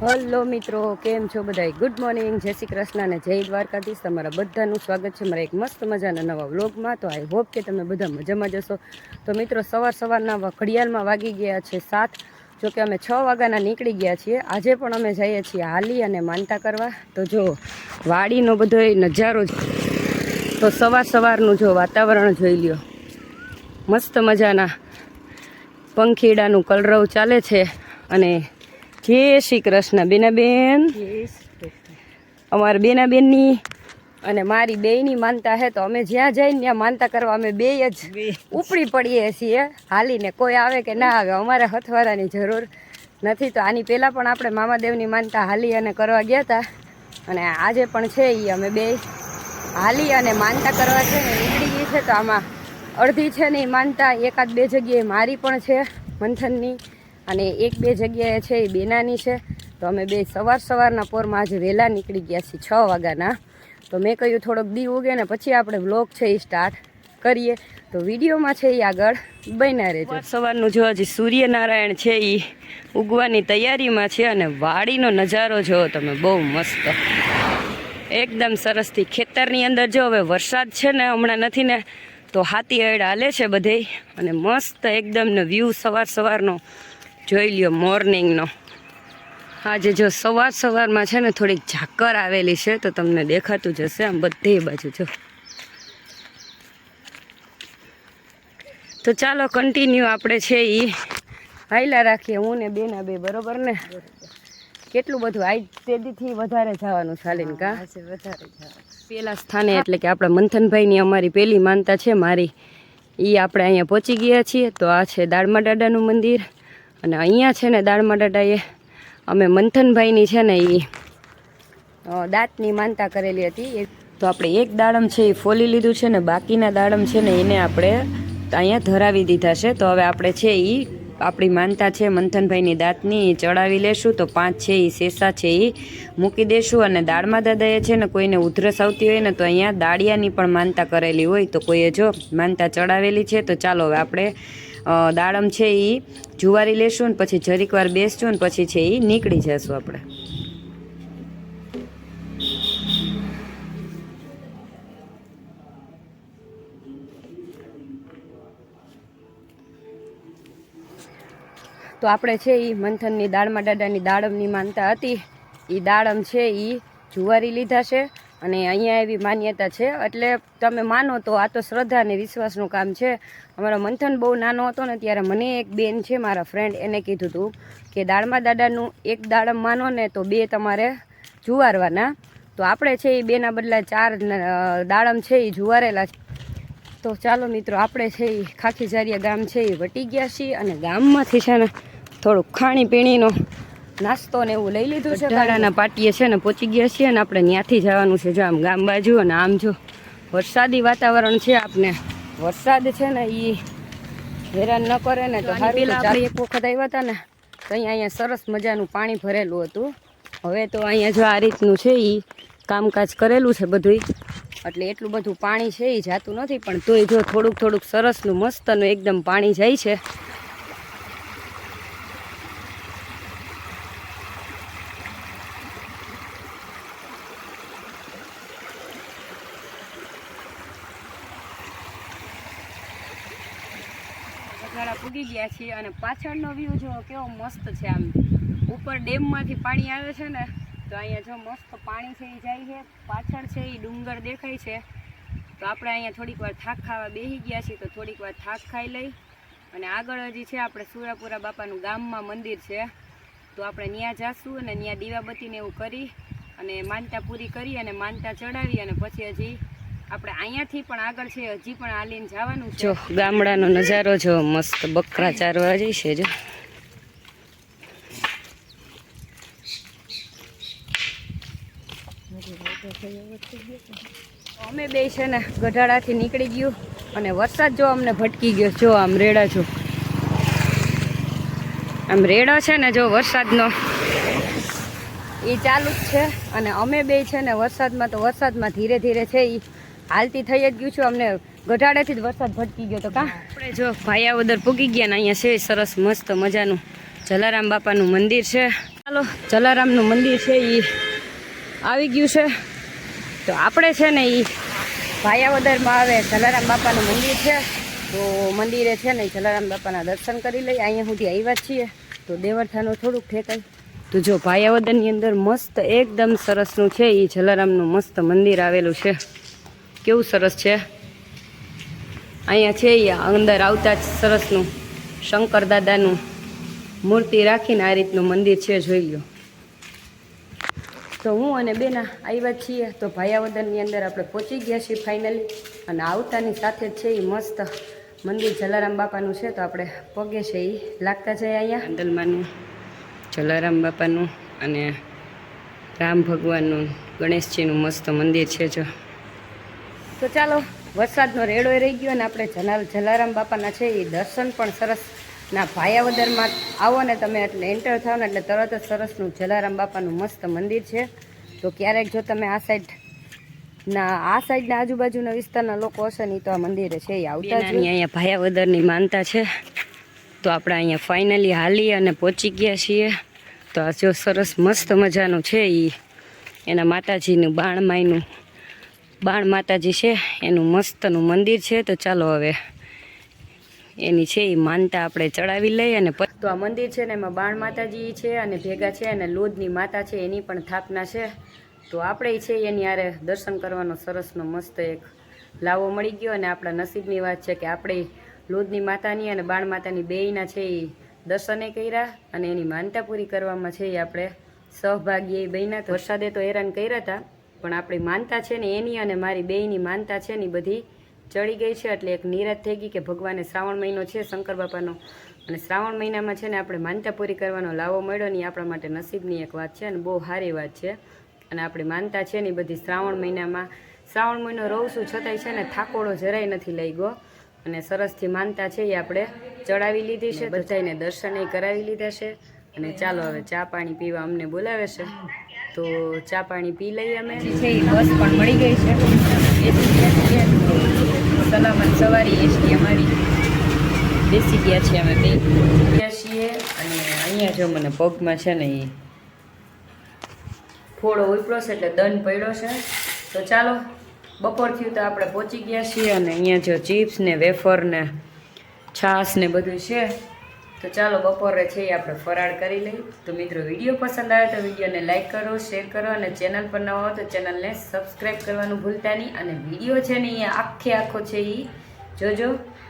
Hello મિત્રો, કેમ છો બધાય? ગુડ મોર્નિંગ જય શ્રી કૃષ્ણ અને જય દ્વારકાધીશ. તમારા બધાનું સ્વાગત છે મારા એક મસ્ત મજાના નવા વ્લોગમાં. તો આઈ હોપ કે તમે બધા મજામાં જશો તો મિત્રો, સવાર સવારના ઘડિયાળમાં વાગી ગયા છે સાત. જો કે અમે છ વાગ્યાના નીકળી ગયા છીએ. આજે પણ અમે જઈએ છીએ હાલી અને માનતા કરવા. તો જો, વાડીનો બધો નજારો તો સવાર સવારનું જો વાતાવરણ જોઈ લ્યો. મસ્ત મજાના પંખીડાનું કલરવ ચાલે છે અને જય શ્રી કૃષ્ણ. બેનાબેન. અમારા બેનાબેનની અને મારી બેયની માનતા હે તો અમે જ્યાં જઈને ત્યાં માનતા કરવા અમે બે જ ઉપડી પડીએ છીએ. હાલીને કોઈ આવે કે ના આવે અમારે હથવારાની જરૂર નથી. તો આની પહેલાં પણ આપણે મામાદેવની માનતા હાલી અને કરવા ગયા હતા અને આજે પણ છે એ અમે બે. હાલી અને માનતા કરવા છે ને નીકળી ગઈ છે તો આમાં અડધી છે ને એ માનતા એકાદ બે જગ્યાએ મારી પણ છે મંથનની. અને એક બે જગ્યાએ છે એ બેનાની છે. તો અમે બે સવાર સવારના પોરમાં આજે વહેલા નીકળી ગયા છીએ છ વાગ્યાના. તો મેં કહ્યું થોડોક દી ઉગે ને પછી આપણે વ્લોગ છે એ સ્ટાર્ટ કરીએ. તો વિડીયોમાં છે એ આગળ બન્યા રહેજો. સવારનું જો હજી સૂર્યનારાયણ છે એ ઉગવાની તૈયારીમાં છે અને વાડીનો નજારો જો તમે, બહુ મસ્ત. એકદમ સરસથી ખેતરની અંદર જો હવે વરસાદ છે ને હમણાં નથી ને, તો હાથી અડ હાલે છે બધે અને મસ્ત એકદમ ને વ્યૂ સવાર સવારનો જોઈ લ્યો મોર્નિંગનો. આજે જો સવાર સવારમાં છે ને થોડીક ઝાકર આવેલી છે તો તમને દેખાતું જશે આમ બધી બાજુ જો. તો ચાલો કન્ટિન્યુ આપણે છે એ હાઈલા રાખીએ હું ને બેના બે બરોબર ને? કેટલું બધું આજ તેદીથી વધારે જવાનું ચાલીને કા? પેલા સ્થાને એટલે કે આપણા મંથનભાઈની અમારી પહેલી માનતા છે મારી એ આપણે અહીંયા પહોંચી ગયા છીએ તો આ છે દાળમા દાદાનું મંદિર. અને અહીંયા છે ને દાળ મટાટા એ અમે મંથનભાઈની છે ને એ દાંતની માનતા કરેલી હતી. તો આપણે એક દાડમ છે એ ફોલી લીધું છે ને બાકીના દાડમ છે ને એને આપણે અહીંયા ધરાવી દીધા છે. તો હવે આપણે છે એ આપણી માનતા છે મંથનભાઈની દાંતની એ ચડાવી લેશું. તો પાંચ છે એ શેષા છે એ મૂકી દેશું અને દાળમાં દાદાએ છે ને કોઈને ઉધરસ આવતી હોય ને તો અહીંયા દાળિયાની પણ માનતા કરેલી હોય તો કોઈએ જો માનતા ચડાવેલી છે તો ચાલો હવે આપણે દાડમ છે એ જુવારી લેશું ને પછી જરીક વાર બેસશું ને પછી છે એ નીકળી જશું આપણે. તો આપણે છે એ મંથનની દાળમાં દાડાની દાડમની માનતા હતી. એ દાડમ છે એ જુવારી લીધા છે. અને અહીંયા એવી માન્યતા છે. એટલે તમે માનો તો આ તો શ્રદ્ધા અને વિશ્વાસનું કામ છે. અમારો મંથન બહુ નાનો હતો ને ત્યારે મને એક બેન છે, મારા ફ્રેન્ડ એને કીધું હતું કે દાળમાં દાડાનું એક દાડમ માનો ને તો બે તમારે જુવારવાના. તો આપણે છે એ બેના બદલા ચાર દાડમ છે એ જુવારેલા. તો ચાલો મિત્રો, આપણે છે એ ખાખીઝારિયા ગામ છે એ વટી ગયા છીએ અને ગામમાંથી છે ને થોડુંક ખાણીપીણીનો નાસ્તો ને એવું લઈ લીધું છે ગાડાના પાટીએ છે ને પહોંચી ગયા છીએ ને આપણે ત્યાંથી જવાનું છે. જો આમ ગામ બાજુ અને આમ જો વરસાદી વાતાવરણ છે આપને. વરસાદ છે ને એ હેરાન ન કરે ને તો પેલા આપણે એક વખત આવ્યા હતા ને તો અહીંયા અહીંયા સરસ મજાનું પાણી ભરેલું હતું. હવે તો અહીંયા જો આ રીતનું છે એ કામકાજ કરેલું છે બધું એટલે એટલું બધું પાણી છે એ જાતું નથી પણ તોય જો થોડુંક થોડુંક સરસનું મસ્તનું એકદમ પાણી જાય છે. ગઢાળા પૂગી ગયા છીએ અને પાછળનો વ્યૂ જો કેવો મસ્ત છે આમ. ઉપર ડેમમાંથી પાણી આવે છે ને, તો અહીંયા જો મસ્ત પાણી છે એ જાય છે. પાછળ છે એ ડુંગર દેખાય છે. તો આપણે અહીંયા થોડીક વાર થાક ખાવા બેસી ગયા છીએ, તો થોડીક વાર થાક ખાઈ લઈ. અને આગળ હજી છે આપણે સુરાપુરા બાપાનું ગામમાં મંદિર છે. તો આપણે ત્યાં જાશું અને ત્યાં દીવાબત્તીને એવું કરી અને માનતા પૂરી કરી અને માનતા ચડાવી અને પછી હજી આપણે અહીંયાથી પણ આગળ છે હજી પણ હાલીને જવાનું છે. જો ગામડાનો નજારો જો મસ્ત બકરા ચારવા જઈશે જો. અમે બે છે ને ગઢાડાથી નીકળી ગયું અને વરસાદ જો અમને ભટકી ગયો. જો આમ રેડા જો આમ રેડો છે ને જો વરસાદનો. એ ચાલુ જ છે અને અમે બે છે ને વરસાદમાં તો વરસાદમાં ધીરે ધીરે છે એ હાલતી થઈ જ ગયું છું, અમને ગઢાડેથી જ વરસાદ ભટકી ગયો તો કા? આપણે જો ભાયાવદર પૂગી ગયા ને અહીંયા છે, સરસ મસ્ત મજાનું જલારામ બાપાનું મંદિર છે. ચાલો, જલારામનું મંદિર છે એ આવી ગયું છે. તો આપણે છે ને એ ભાયાવદરમાં આવે, જલારામ બાપાનું મંદિર છે. તો મંદિરે છે ને જલારામ બાપાના દર્શન કરી લઈએ. અહીંયા સુધી આવ્યા છીએ. તો દેવરથાનું થોડુંક ઠેકાય તો જો ભાયાવદરની અંદર મસ્ત, એકદમ સરસનું છે એ જલારામનું મસ્ત મંદિર આવેલું છે. કેવું સરસ છે? અહીંયા છે અંદર આવતા જ સરસનું, શંકર દાદાનું મૂર્તિ રાખીને આ રીતનું મંદિર છે, જોઈ લો તો હું અને બેના આવ્યા છીએ, તો ભાયાવદનની અંદર આપણે પહોંચી ગયા છીએ ફાઇનલી અને આવતાની સાથે જ છે એ મસ્ત મંદિર જલારામ બાપાનું છે, તો આપણે પગે છે એ લાગતા જાય અહીંયા. અંદલમાનું જલારામ બાપાનું અને રામ ભગવાનનું, ગણેશજીનું મસ્ત મંદિર છે જો. તો ચાલો, વરસાદનો રેડો રહી ગયો અને આપણે જલાલ જલારામ બાપાના છે એ દર્શન પણ સરસ. ના, ભાયાવદરમાં આવો ને તમે એટલે એન્ટર થાવ ને એટલે તરત જ સરસનું જલારામ બાપાનું મસ્ત મંદિર છે. તો ક્યારેક જો તમે આ સાઈડ ના, આ સાઈડના આજુબાજુના વિસ્તારના લોકો હશે ને તો આ મંદિરે છે, એ આવતા જ હોય. અહીંયા ભાયાવદરની માનતા છે. તો આપણે અહીંયા ફાઇનલી હાલી અને પહોંચી ગયા છીએ. તો આ જો સરસ મસ્ત મજાનું છે એ એના માતાજીનું બાણમાયનું બાણ માતાજી છે, એનું મસ્તનું મંદિર છે, તો ચાલો હવે એની છે એ માનતા આપણે ચડાવી લઈએ અને તો આ મંદિર છે ને એમાં બાણ માતાજી છે અને ભેગા છે અને લોધની માતા છે, એની પણ સ્થાપના છે. તો આપણે છે એની આરે દર્શન કરવાનો સરસનો મસ્ત એક લાવો મળી ગયો અને આપણા નસીબની વાત છે કે આપણે લોધની માતાની અને બાણ માતાની બેયના છે એ દર્શને કર્યા અને એની માનતા પૂરી કરવામાં છે એ આપણે સહભાગી એ બહેના વરસાદે તો હેરાન કર્યા હતા પણ આપણી માનતા છે ને એની અને મારી બેયની માનતા છે ને બધી ચડી ગઈ છે એટલે એક નિરાશ થઈ ગઈ કે ભગવાને શ્રાવણ મહિનો છે શંકર બાપાનો. અને શ્રાવણ મહિનામાં છે ને આપણે માનતા પૂરી કરવાનો લાવો મળ્યો ને આપણા માટે નસીબની એક વાત છે અને બહુ સારી વાત છે. અને આપણી માનતા છે ને બધી શ્રાવણ મહિનામાં, શ્રાવણ મહિનો રહું છું છતાંય છે ને થાકોડો જરાય નથી લઈ ગયો અને સરસથી માનતા છે એ આપણે ચડાવી લીધી છે બધાને દર્શને કરાવી લીધા છે. અને ચાલો હવે ચા પાણી પીવા અમને બોલાવે છે. તો ચા પાણી પી લઈએ અમે. છે એ બસ પણ મળી ગઈ છે. સલામત સવારી એસી અમારી. બેસી ગયા છીએ અમે બે. ગયા છીએ અને અહીંયા જો મને પગમાં છે ને એ ફોડો ઉપડ્યો છે એટલે દંડ પડ્યો છે. તો ચાલો, બપોર થયું તો આપણે પહોંચી ગયા છીએ અને અહીંયા જો ચિપ્સ ને વેફર ને છાશ ને બધું છે. તો ચાલો બપોરે છે એ આપણે ફરાળ કરી લઈએ. તો મિત્રો, વીડિયો પસંદ આવે તો વિડીયોને લાઇક કરો શેર કરો અને ચેનલ પર ન હો તો ચેનલને સબસ્ક્રાઈબ કરવાનું ભૂલતા નહીં. અને વીડિયો છે ને એ આખે આખો છે એ જોજો.